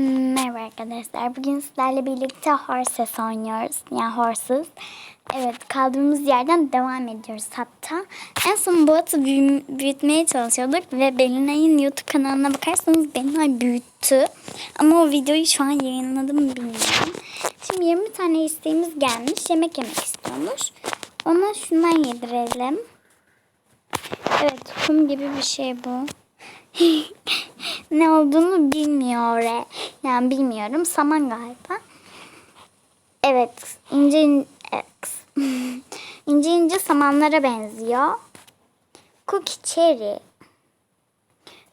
Merhaba arkadaşlar. Bugün sizlerle birlikte Horses oynuyoruz. Yani Horses. Evet kaldığımız yerden devam ediyoruz hatta. En son bu atı büyü- büyütmeye çalışıyorduk ve Belinay'ın YouTube kanalına bakarsanız Belinay büyüttü. Ama o videoyu şu an yayınladım bilmiyorum. Şimdi 20 tane isteğimiz gelmiş. Yemek yemek istiyormuş. Ona şundan yedirelim. Evet kum gibi bir şey bu. Ne olduğunu bilmiyor. e. Yani bilmiyorum. Saman galiba. Evet. ince in- evet. ince ince samanlara benziyor. Cookie cherry.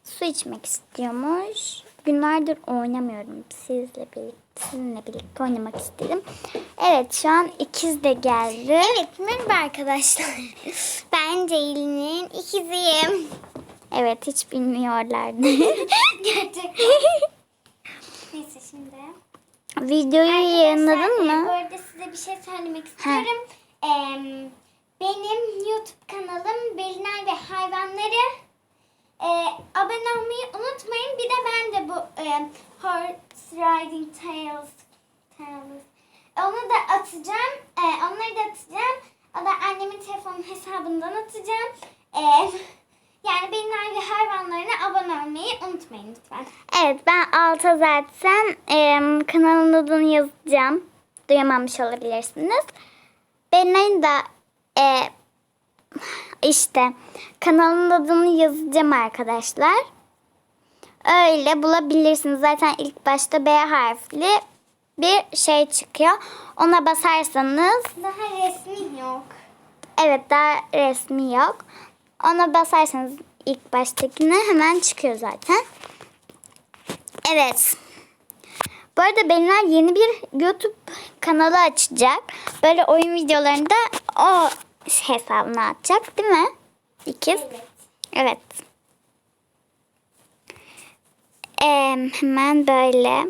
Su içmek istiyormuş. Günlerdir oynamıyorum. Sizle birlikte, sizinle birlikte oynamak istedim. Evet şu an ikiz de geldi. Evet merhaba arkadaşlar. Ben Ceylin'in ikiziyim. Evet hiç bilmiyorlardı. Gerçekten. Neyse şimdi. Videoyu yayınladın Arkadaşlar, mı? Bu arada size bir şey söylemek istiyorum. Em, benim YouTube kanalım Belinay ve Hayvanları. E, abone olmayı unutmayın. Bir de ben de bu e, Horse Riding Tales, Tales onu da atacağım. E, onları da atacağım. O da annemin telefon hesabından atacağım. E, yani Belinay ve Hayvanlarına abone olmayı unutmayın lütfen. Evet ben alta zaten em, kanalın adını yazacağım. Duyamamış olabilirsiniz. Benim da e, işte kanalın adını yazacağım arkadaşlar. Öyle bulabilirsiniz. Zaten ilk başta B harfli bir şey çıkıyor. Ona basarsanız Daha resmi yok. evet daha resmi yok. Ona basarsanız ilk baştakine hemen çıkıyor zaten. Evet. Bu arada Belinay yeni bir YouTube kanalı açacak. Böyle oyun videolarında o hesabına atacak değil mi? İkiz. Evet. Evet. Ee, hemen böyle.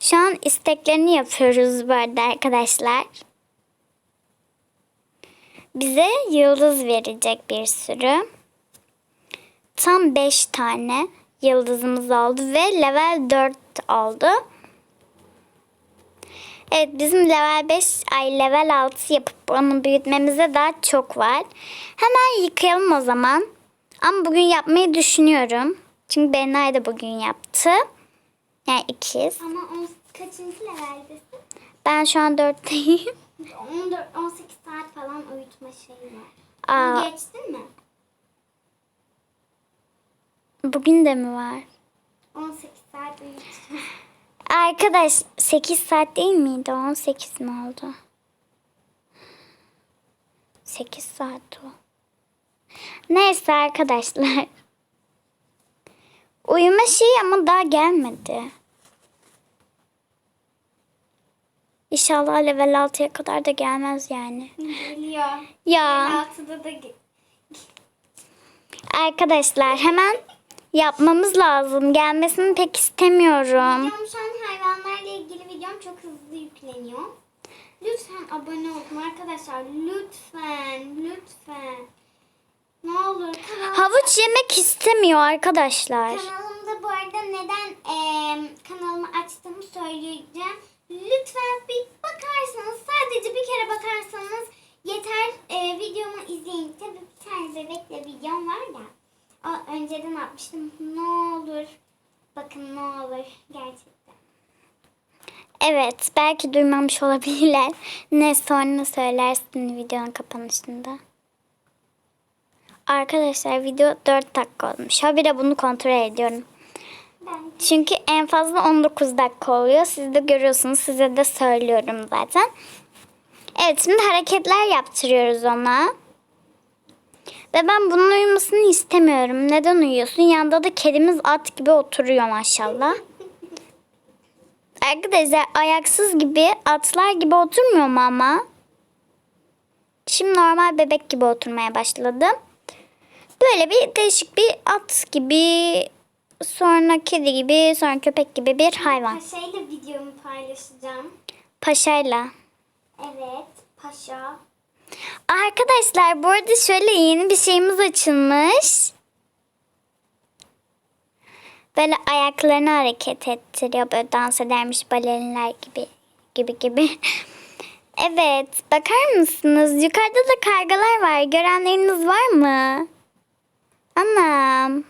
Şu an isteklerini yapıyoruz bu arada arkadaşlar. Bize yıldız verecek bir sürü. Tam 5 tane yıldızımız oldu ve level 4 oldu. Evet bizim level 5 ay level 6 yapıp onu büyütmemize daha çok var. Hemen yıkayalım o zaman. Ama bugün yapmayı düşünüyorum. Çünkü Benay da bugün yaptı. Yani ikiz. Ama on, kaçıncı leveldesin? Ben şu an 4'teyim. 14, 18 saat falan uyutma şeyi var. Aa, geçtin mi? bugün de mi var? 18 saat uyutma. Arkadaş 8 saat değil miydi? 18 mi oldu? 8 saat o. Neyse arkadaşlar. Uyuma şeyi ama daha gelmedi. İnşallah level 6'ya kadar da gelmez yani. Geliyor. Ya 6'da da arkadaşlar hemen yapmamız lazım. Gelmesini pek istemiyorum. Videom şu an hayvanlarla ilgili videom çok hızlı yükleniyor. Lütfen abone olun arkadaşlar. Lütfen. Lütfen. Ne olur kanal, Havuç yemek istemiyor arkadaşlar. kanalımda bu arada neden eee, kanalımı açtığımı söyleyeceğim. Lütfen bir bakarsanız sadece bir kere bakarsanız yeter Eee, videomu izleyin. Tabii bir tane bebekle videom var ya. O önceden atmıştım. Ne olur. Bakın ne olur. Gerçekten. Evet, belki duymamış olabilirler. Ne sonra söylersin videonun kapanışında. Arkadaşlar video 4 dakika olmuş. Habire bunu kontrol ediyorum. Çünkü en fazla 19 dakika oluyor. Siz de görüyorsunuz. Size de söylüyorum zaten. Evet şimdi hareketler yaptırıyoruz ona. Ve ben bunun uyumasını istemiyorum. Neden uyuyorsun? Yanında da kedimiz at gibi oturuyor maşallah. Arkadaşlar ayaksız gibi atlar gibi oturmuyor mu ama? Şimdi normal bebek gibi oturmaya başladı. Böyle bir değişik bir at gibi sonra kedi gibi sonra köpek gibi bir hayvan. Paşa'yla videomu paylaşacağım. Paşayla. Evet. Paşa. Arkadaşlar bu arada şöyle yeni bir şeyimiz açılmış. Böyle ayaklarını hareket ettiriyor. Böyle dans edermiş balerinler gibi gibi gibi. Evet, bakar mısınız? Yukarıda da kargalar var. Görenleriniz var mı? Anam.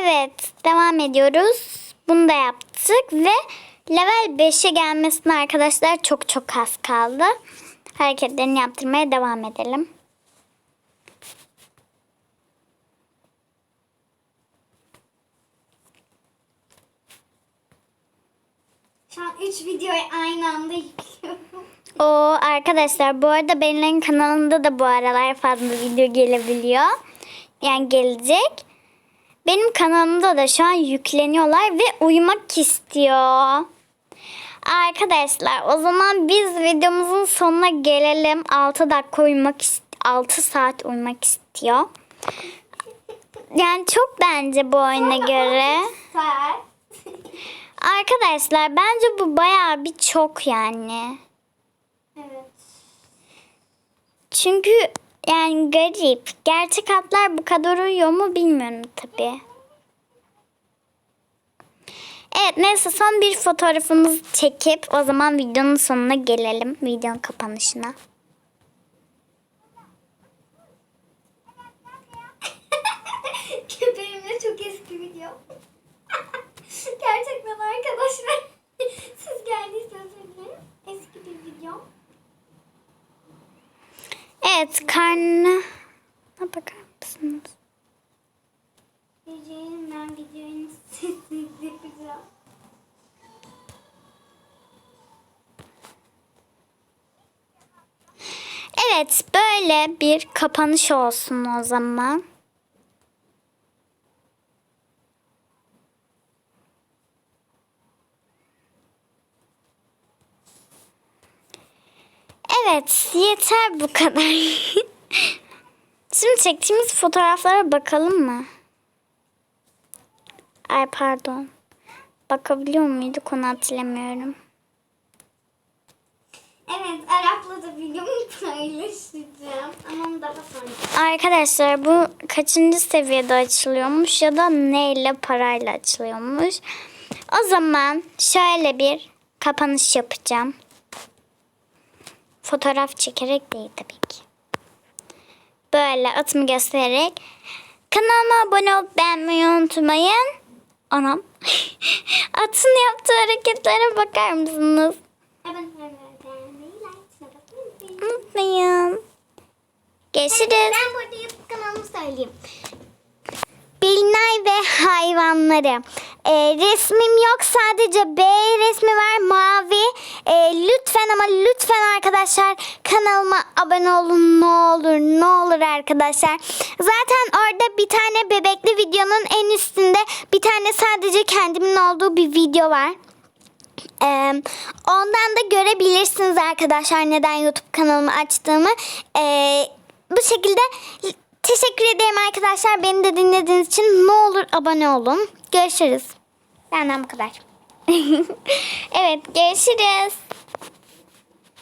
Evet, devam ediyoruz. Bunu da yaptık ve level 5'e gelmesine arkadaşlar çok çok az kaldı. Hareketlerini yaptırmaya devam edelim. Şu an 3 videoyu aynı anda yüklüyorum. O arkadaşlar bu arada Belinay'ın kanalında da bu aralar fazla video gelebiliyor. Yani gelecek. Benim kanalımda da şu an yükleniyorlar ve uyumak istiyor. Arkadaşlar o zaman biz videomuzun sonuna gelelim. 6 dakika uyumak 6 saat uyumak istiyor. Yani çok bence bu oyuna göre. Arkadaşlar bence bu bayağı bir çok yani. Evet. Çünkü yani garip. Gerçek atlar bu kadar uyuyor mu bilmiyorum tabii. Evet neyse son bir fotoğrafımızı çekip o zaman videonun sonuna gelelim. Videonun kapanışına. Köpeğimle çok eski video. Gerçekten arkadaşlar. Siz geldiyseniz özür dilerim. Eski bir video. Evet karnına bakar mısınız? Diyeceğim ben videonun sesini yapacağım. Evet böyle bir kapanış olsun o zaman. Evet yeter bu kadar. Şimdi çektiğimiz fotoğraflara bakalım mı? Ay pardon. Bakabiliyor muyduk onu hatırlamıyorum. Da videomu paylaşacağım. Ama onu daha sonra. Arkadaşlar bu kaçıncı seviyede açılıyormuş ya da neyle parayla açılıyormuş. O zaman şöyle bir kapanış yapacağım. Fotoğraf çekerek değil tabii ki. Böyle atımı göstererek kanalıma abone olup beğenmeyi unutmayın. Anam. Atın yaptığı hareketlere bakar mısınız? Evet, evet, unutmayın. Görüşürüz. Ben burada YouTube kanalımı söyleyeyim. Bilinay ve hayvanları. Ee, resmim yok sadece B resmi var mavi. Ee, lütfen ama lütfen arkadaşlar kanalıma abone olun ne olur ne olur arkadaşlar. Zaten orada bir tane bebekli videonun en üstünde bir tane sadece kendimin olduğu bir video var. Ee, ondan da görebilirsiniz arkadaşlar neden YouTube kanalımı açtığımı. Ee, bu şekilde teşekkür ederim arkadaşlar beni de dinlediğiniz için. Ne olur abone olun. Görüşürüz. Benden bu kadar. evet görüşürüz.